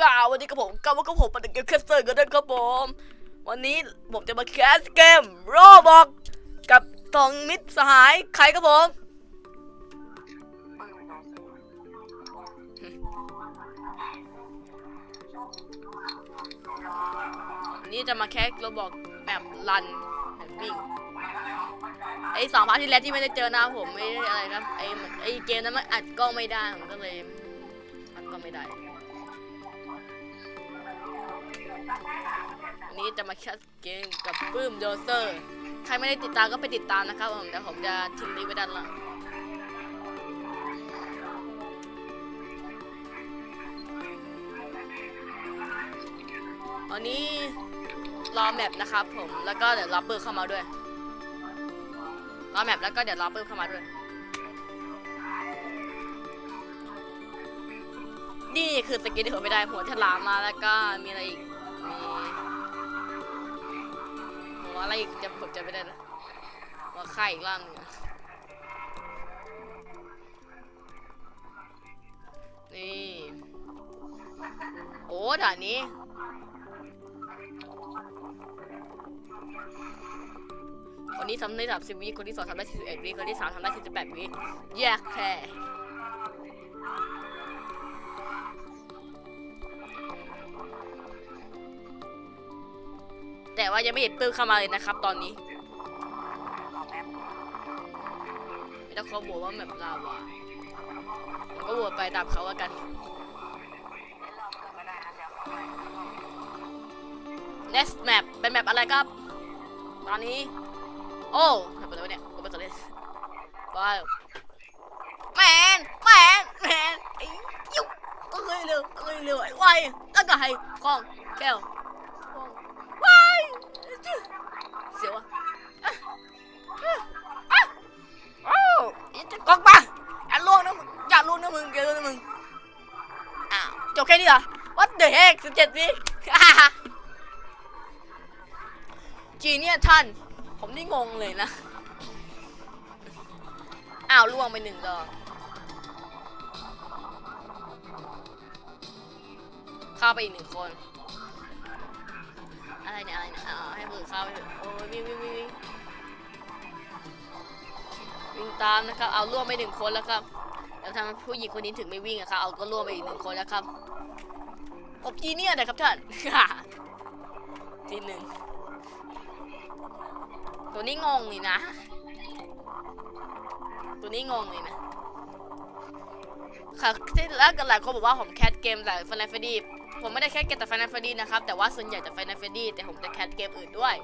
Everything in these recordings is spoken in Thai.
สวัสดีครับผมกับว่ากับผมปันเกมแคสเตอร์กันด้วยครับผม วันนี้ผมจะมาแคสเกมโรบอกกับสองมิตรสหายใครครับผมวันนี้จะมาแคสโรบอกแบบรันแบบวิ่งไอสองพาร์ทที่แล้วที่ไม่ได้เจอหน้าผมไม่ได้อะไรครับไอไอเกมนั้นมันอัดกล้องไม่ได้ผมก็เลยอัดกล้องไม่ได้ วันนี้จะมาแคสเกมกับปื้มโดเซอร์ ใครไม่ได้ติดตามก็ไปติดตามนะครับผมเดี๋ยวผมจะทิ้งลิงก์ไว้ด้านล่างวันนี้รอแมปนะครับผมแล้วก็เดี๋ยวรับเบอร์เข้ามาด้วยรอแมปแล้วก็เดี๋ยวรอเพิ่มเข้ามาด้วย นี่คือสกินที่ผมไม่ได้หัวฉลามมาแล้วก็มีอะไรอีก มีหัวอะไรอีกจะผมจะไม่ได้นะหัวไข่อีกล่างหนึงอะนี่โอ้ด่านนี้คนนี้ทำได้สามสิบวิคนที่สองทำได้สี่สิบเอ็ดวิคนที่สามทำได้สี่สิบแปดวิแยกแค่ แต่ว่ายังไม่เห็นปื้มเข้ามาเลยนะครับ ตอนนี้ไม่ต้องเขาบอกว่าแบบลาวาก็โหวตไปตามเขาแล้วกัน next map เป็นแมปอะไรครับ ตอนนี้ โอ้ไปแล้วะเนี่ยกูไปเลยว้าวแมนแมนแมนไอ้ยุกต้องเลยเร็วต้องเลยเร็วไอ้ไวตั้งกับให้คล้องแก้ว จะกองปะอย่าล่วงนะมึงอย่าล่วงนะมึงอย่าล่วงนะมึงอ้าวจบแค่นี้เหรอ what the heck สิบเจ็ดวิจีเนี่ยท่าน ผมนี่งงเลยนะ อ้าวล่วงไปหนึ่งดอกข้าไปอีกหนึ่งคน อะไรเนี่ย อะไรเนี่ยอ้าวให้มือเข้าไปโอ้ยวิ่งวิ่งวิ่ง วิ่งตามนะครับเอาล่วงไปหนึ่งคนแล้วครับแล้วทำไมผู้หญิงคนนี้ถึงไม่วิ่งอะครับเอาก็ล่วงไปอีกหนึ่งคนแล้วครับผมจีเนี่ยนะครับท่านทีหนึ่งตัวนี้งงเลยนะ ตัวนี้งงเลยนะค่ะที่แล้วกันหลายคนบอกว่าผมแคสเกมแต่ฟน a ฟดี้ผมไม่ได้แคสเกมแต่ฟน a ฟดี้นะครับแต่ว่าส่วนใหญ่จะฟน a ฟดี้แต่ผมจะแคสเกมอื่นด้วย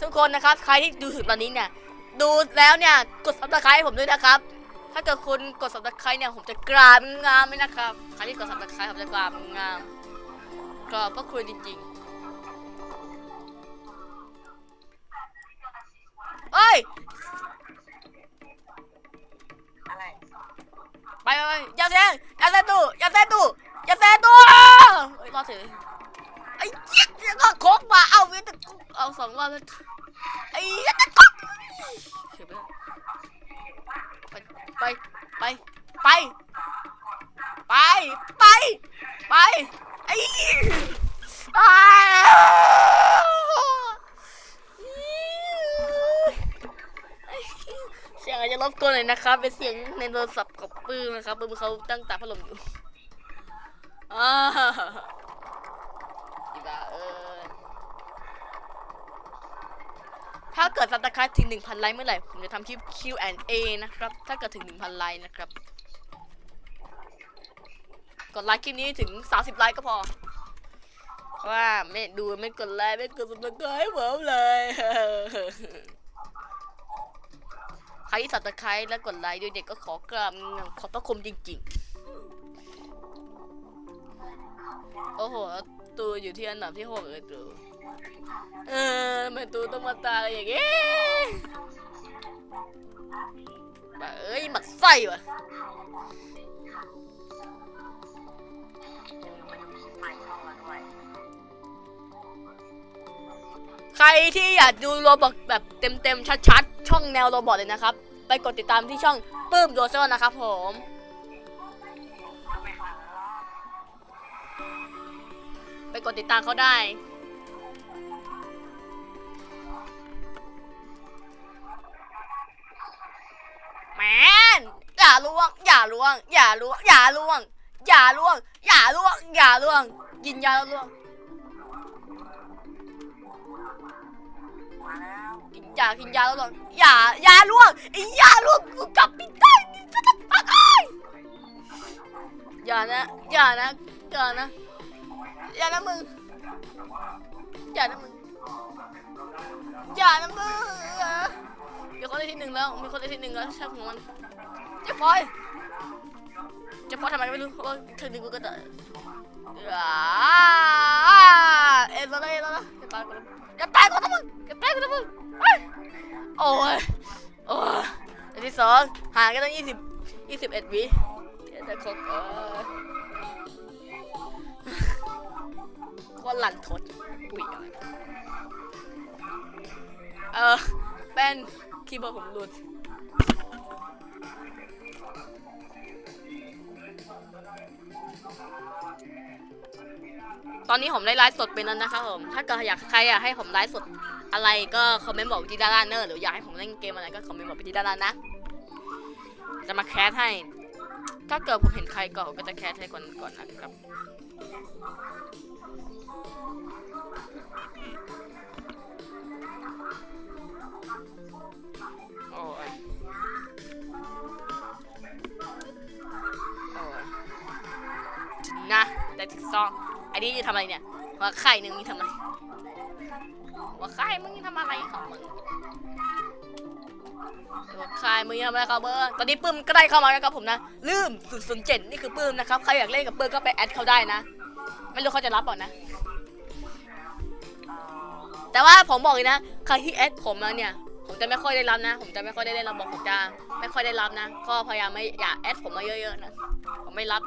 ทุกคนนะครับ ใครที่ดูถึงตอนนี้เนี่ย ดูแล้วเนี่ย กด subscribe ให้ผมด้วยนะครับ ถ้าเกิดคุณกด subscribe เนี่ยผมจะกราบงามเลยนะครับ ใครที่กด subscribe ผมจะกราบงามกราบพระคุณจริงๆเอ้ย อะไร ไปไปไปอย่าแซงอย่าแซงตู้อย่าแซงตู้อย่าแซงตู้เฮ้ยรอดเฉย ไอ้เหี้ยเดี๋ยวก็โค้งมาเอาเว้ยแต่เอาสองรอบแล้วไอ้เหี้ยแต่ก็เฉยไปไปไปไปไปไปไปไอ้เหี้ยอ้าวเสียงอาจจะรบกวนหน่อยนะครับ เป็นเสียงในโทรศัพท์ของปื้มนะครับปื้มเขาตั้งตาพัดลมอยู่อ้าอีบ้าเออ ถ้าเกิดซับสไครต์ถึง 1,000 ไลค์เมื่อไหร่ ผมจะทำคลิป Q&A นะครับ ถ้าเกิดถึง 1,000 ไลค์นะครับ กดไลค์คลิปนี้ถึง 30 ไลค์ก็พอ ว่าไม่ดูไม่กดไลค์ไม่กดซับสไครต์ผมเลย ใครที่สับตะไคร้และกดไลค์ด้วยเด็กก็ขอกราบขอบพระคุณจริง ๆ โอ้โหตูอยู่ที่อันดับที่หกเลยตู เออมันตูต้องมาตายอย่างเงี้ยบเอ้ยหมักไส้วะใครที่อยากดูโรบอทแบบเต็มๆ ชัดๆ ช่องแนวโรบอทเลยนะครับ ไปกดติดตามที่ช่องปื้มโรเซอร์นะครับผมไปกดติดตามเขาได้ ล่วงอย่าล่วง อย่าล่วง อย่าล่วง อย่าล่วง อย่าล่วง อย่าล่วง กินยาแล้วล่วง กินยา กินยาแล้วล่วง อย่า อย่าล่วงไอ้อย่าล่วงกูกลับไม่ได้นี่จะต้องพักไอ้อย่านะ อย่านะ อย่านะ อย่านะมึง อย่านะมึง อย่านะมึงมีคนได้ที่หนึ่งแล้ว มีคนได้ที่หนึ่งแล้วช่งของมันเจ๊พลอย จ๊พอทำไมไม่รู้ว่าถึงหนึ่งกูก็ได้อ่เอ็นแล้วนะเอ็นแล้วนะอย่าตายก่อนะอย่าตายก่อนะมึงอย่าตายก่อนนะมึงเฮ้ยโอ้ยโอ้ยอันที่สองห่างกันตั้งยี่สิบยี่สิบเอ็ดวิเดี๋ยวจะครบเออคนหลันทดปุ๋ยอะไรเออเป็นคีย์บอร์ดผมหลุด ตอนนี้ผมได้ไลฟ์สดไปแล้วนะครับผม ถ้าเกิดอยากใครอยากให้ผมไลฟ์สดอะไรก็คอมเมนต์บอกที่ด้านล่างเนอะหรืออยากให้ผมเล่นเกมอะไรก็คอมเมนต์บอกไปที่ด้านล่างนะ จะมาแคสให้ ถ้าเกิดผมเห็นใครก่อนผมก็จะแคสให้ก่อนก่อนนะครับโอ้ยโอ้ยนะแต่ถึงซอง อ้นี่ทำอะไรเนี่ยหัวไข่หนึ่งนี่ทำอะไรหัวไข่มึงนี่ทำอะไรของมึงหัวไข่มึงนี่ทำอะไรครับเบอร์ตอนนี้ปื้มก็ได้เข้ามาแล้วครับผมนะ ลืมศูนย์ศูนย์เจ็ดนี่คือปื้มนะครับ ใครอยากเล่นกับปื้มก็ไปแอดเขาได้นะ ไม่รู้เขาจะรับเปล่านะ แต่ว่าผมบอกเลยนะ ใครที่แอดผมมาเนี่ยผมจะไม่ค่อยได้รับนะ ผมจะไม่ค่อยได้เล่นระบบผมจะไม่ค่อยได้รับนะ ก็พยายามไม่อย่าแอดผมมาเยอะๆนะ ผมไม่รับ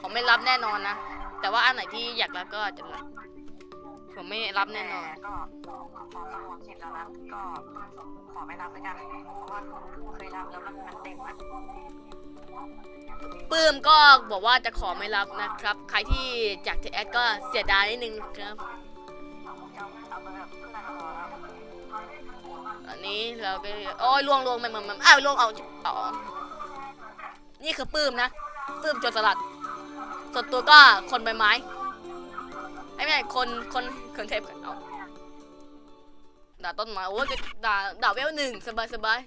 ผมไม่รับแน่นอนนะ แต่ว่าอันไหนที่อยากรับก็จะรับผมไม่รับแน่นอน ก็ขอสงวนสิทธิ์แล้วนะก็ขอไม่รับแล้วกันเพราะว่าเคยรับแล้วมันมันเต็มอะปื้มก็บอกว่าจะขอไม่รับนะครับ ใครที่อยากจะแอดก็เสียดายนิดนึงครับ อันนี้เราก็โอ้ยล่วงล่วงมันมันมันอ้าวล่วงเอาเอานี่คือปื้มนะปื้มจรสลัด ส่วนตัวก็คนใบไม้ไม่ไม่คนคนคนเทปเอาด่าต้นไม้โอ้ยด่าด่าเวลหนึ่งสบายสบาย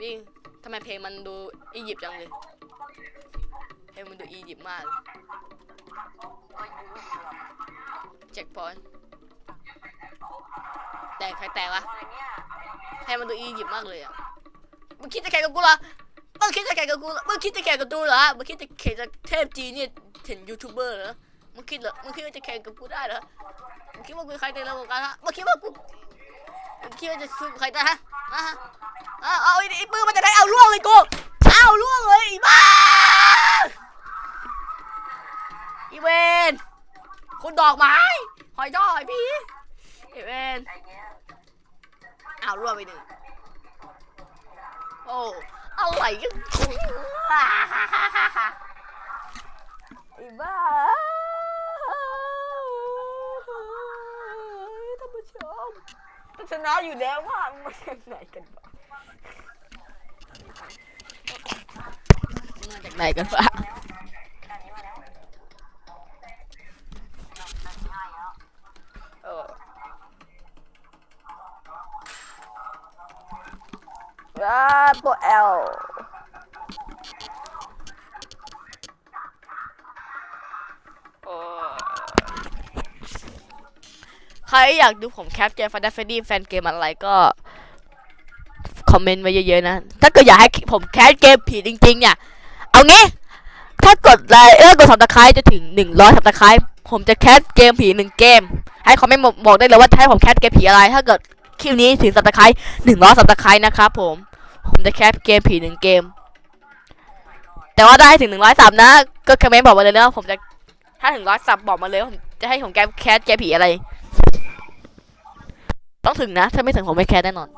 วิ่งทำไมเพลงมันดูอียิปต์จังเลยเพลงมันดูอียิปต์มากเลยแจ็คพอยต์แตกใครแตกวะเนี่ยให้มันดูอียิปต์มากเลยอะมึงคิดจะแข่งกับกูเหรอ มึงคิดจะแข่งกับกูเหรอมึงคิดจะแข่งกับกูเหรอมึงคิดจะแข่งกับเทพจีเนี่ยเห็นยูทูบเบอร์เหรอมึงคิดเหรอมึงคิดว่าจะแข่งกับกูได้เหรอมึงคิดว่ากูใครในระบบการฮะมึงคิดว่ากูมึงคิดว่าจะสู้ใครได้ฮะอะฮะอะเอาไอ้ไอ้ปืนมันจะได้เอาล่วงเลยกูเอาล่วงเลยไอ้บ้าอีเวนคุณดอกไม้หอยจ้อหอยพี่อีเวนเอารวมไปหนึ่งโอ้ อะไรกันไอ้บ้าท่านผู้ชมชนะอยู่แล้วว่ามันมาจากไหนกันบ้างมาจากไหนกันบ้าง ว้าโปเอลใครอยากดูผมแคปเจฟันดัฟเฟดี้แฟนเกมอะไรก็ คอมเมนต์ไว้เยอะๆนะ ถ้าเกิดอยากให้ผมแคสเกมผีจริงๆ เนี่ย เอางี้ ถ้ากดไลค์เออกดสับตะไคร้จะถึงหนึ่งร้อยสับตะไคร้ผมจะแคสเกมผีหนึ่งเกม ให้คอมเมนต์บอกได้เลยว่าให้ผมแคสเกมผีอะไร ถ้าเกิดคลิปนี้ถึงสับตะไคร้หนึ่งร้อยสับตะไคร้นะครับผม ผมจะแคสเกมผีหนึ่งเกม แต่ว่าได้ถึงหนึ่งร้อยสับนะ ก็คอมเมนต์บอกมาเลยนะผมจะถ้าถึงร้อยสับบอกมาเลยผมจะให้ผมแคสแคสเกมผีอะไร ต้องถึงนะ ถ้าไม่ถึงผมไม่แคสแน่นอน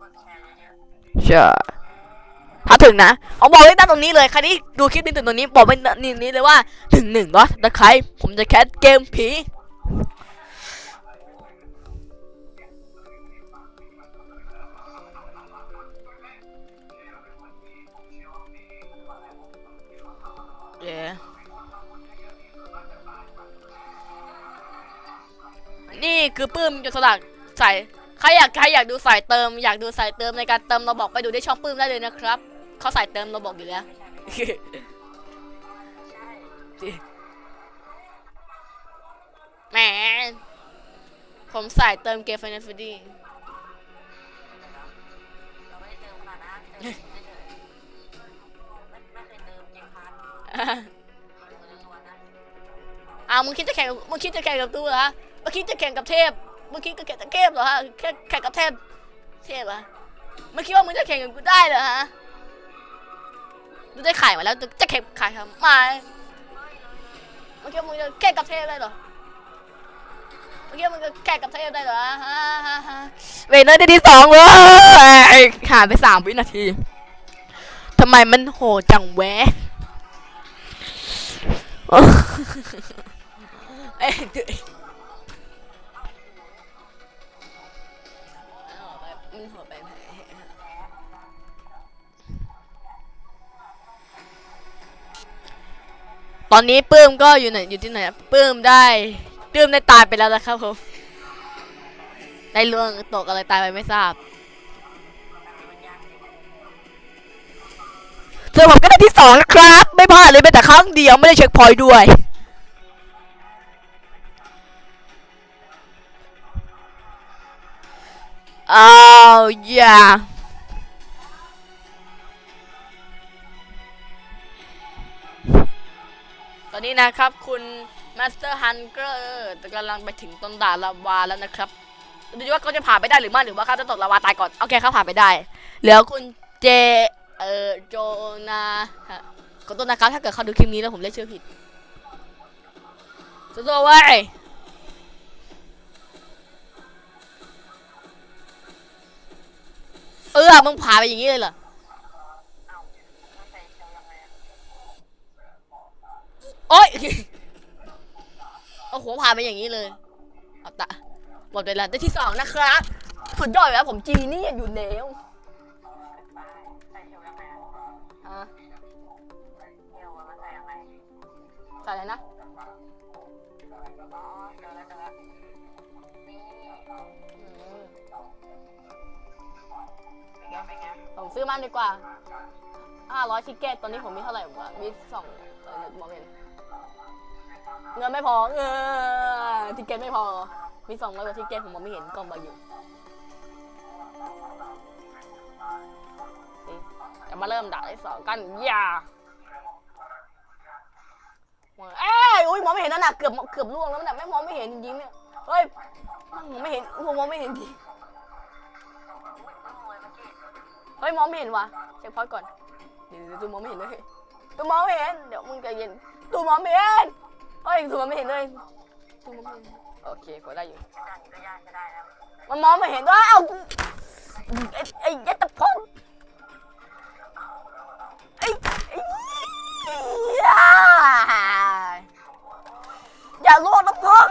กดแชร์เยอถ้าถึงถึงนะเอาบอกไว้ตั้งตรงนี้เลยใครที่ดูคลิปนี้ถึงตรงนี้บอกไว้นี่นี้เลยว่าถึงหนึ่งร้อยตะไคร้ผมจะแคสเกมผี คือปื้มจะสลักใส่ใครอยากใครอยากดูสายเติม อยากดูสายเติมในการเติมเราบอกไปดูที่ช่องปื้มได้เลยนะครับเขาสายเติมเราบอกอยู่แล้วไม่ใช่ไม่ใช่แหมผมสายเติมเกม Final Fantasy เราไม่ได้เติมขนาดนั้นเติมเฉยๆไม่ไม่เคยเติมเกมพาร์ทเติมล้วนๆนะอ้าวมึงคิดจะแข่งมึงคิดจะแข่งกับตู้เหรอฮะ มึงคิดจะแข่งกับเทพมึงคิดจะแข่งกับเทพเหรอฮะแค่แข่งกับเทพ เทพเหรอมึงคิดว่ามึงจะแข่งกับกูได้เหรอฮะดูได้ไข่มาแล้วจะแข่งไข่ทำไมมึงคิดว่ามึงจะแข่งกับเทพได้เหรอมึงคิดว่ามึงจะแข่งกับเทพได้เหรอฮะฮะฮะฮะเวเนอร์ได้ที่สองเลยขาดไปสามวินาทีทำไมมันโหดจังแวะเอ้ ตอนนี้ปื้มก็อยู่ไหนอยู่ที่ไหนปื้มได้ปื้มได้ตายไปแล้วนะครับผมได้ล่วงตกอะไรตายไปไม่ทราบส่วนผมก็ได้ที่สองนะครับ ไม่พลาดเลยแม้แต่ครั้งเดียวไม่ได้เช็คพอยต์ด้วย อ้าวอย่า อนนี้นะครับคุณมาสเตอร์ฮันเกอร์กำลังไปถึงต้นดาลาวาแล้วนะครับดูดิว่าเขาจะผ่านไปได้หรือไม่หรือว่าเขาจะตกลาวาตายก่อนโอเคเขาผ่านไปได้ เหลือคุณเจเอ่อโจนาขอโทษนะครับถ้าเกิดเขาดูคลิปนี้แล้วผมเรียกชื่อผิดสู้ๆไว้เออมึงผ่าไปอย่างนี้เลยเหรอาไม่ใส่เชียวยังไงอะ โอ๊ยเอาหัวผ่านไปอย่างนี้เลย เอาตะหมดเวลาได้ที่สองนะครับ สุดยอดแล้วผมจีนี่อยู่แล้วอะฮะใส่ยังไงใส่อะไรนะผมซื้อมันดีกว่าห้าร้อยทิกเก็ตตอนนี้ผมมีเท่าไหร่วะมีสองเออมองเห็น เงินไม่พอเออทิเก็ตไม่พอ มีสองร้อยกว่าทิเก็ตผมมองไม่เห็นกล่องใบอยู่จะมาเริ่มด่าที่สองกันอย่าเอ้ยอุ้ยมองไม่เห็นนั่นน่ะเกือบเกือบล่วงแล้วน่ะไม่มองไม่เห็นจริงๆเนี่ยเฮ้ยมองไม่เห็นผมมองไม่เห็นจริงต้องรวยเมื่อกี้เฮ้ยมองไม่เห็นวะเช็คพอยต์ก่อนเดี๋ยวดูมองไม่เห็นเลย ตูมองไม่เห็น เดี๋ยวมึงใจเย็นตูมองไม่เห็นเฮ้ยตูมองไม่เห็นเลยตูมองไม่เห็น โอเคกดได้อยู่จะได้ก็ยากจะได้แล้วมันมองไม่เห็นด้วยเอ้ากูไอ้ไอ้ยัตตะพงไอ้ไอ้อย่าอย่าโลดนะพ่ง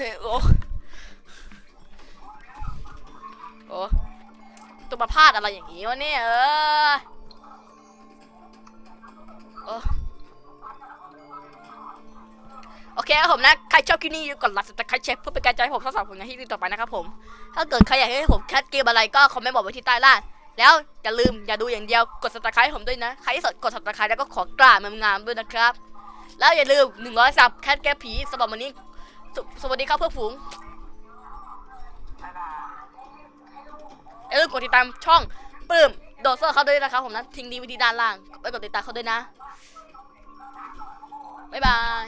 ฮ้ยโอ้โอ้ตัวมาพลาดอะไรอย่างงี้วะเนี่ยเออโอ้โอเคครับผมนะ ใครชอบคลิปนี้อย่าลืมกดไลค์สับสไครต์แชร์เพื่อเป็นกำลังใจให้ผมสร้างสรรค์ผลงานที่ดีต่อไปนะครับผม ถ้าเกิดใครอยากให้ผมแคสเกมอะไรก็คอมเมนต์บอกไว้ที่ใต้ล่าง แล้วอย่าลืมอย่าดูอย่างเดียวกด subscribe ให้ผมด้วยนะ ใครที่สนกด subscribe แล้วก็ขอกล้างามๆด้วยนะครับ แล้วอย่าลืม100ซับแคสแกมผีสำหรับวันนี้ สสวัสดีครับเพื่อนฝูงอย่าลืมกดติดตามช่องปื้มโดดเซอร์เขาด้วยนะครับผมนะทิ้งดีวิธีด้านล่างไปกดติดตามเขาด้วยนะบ๊ายบาย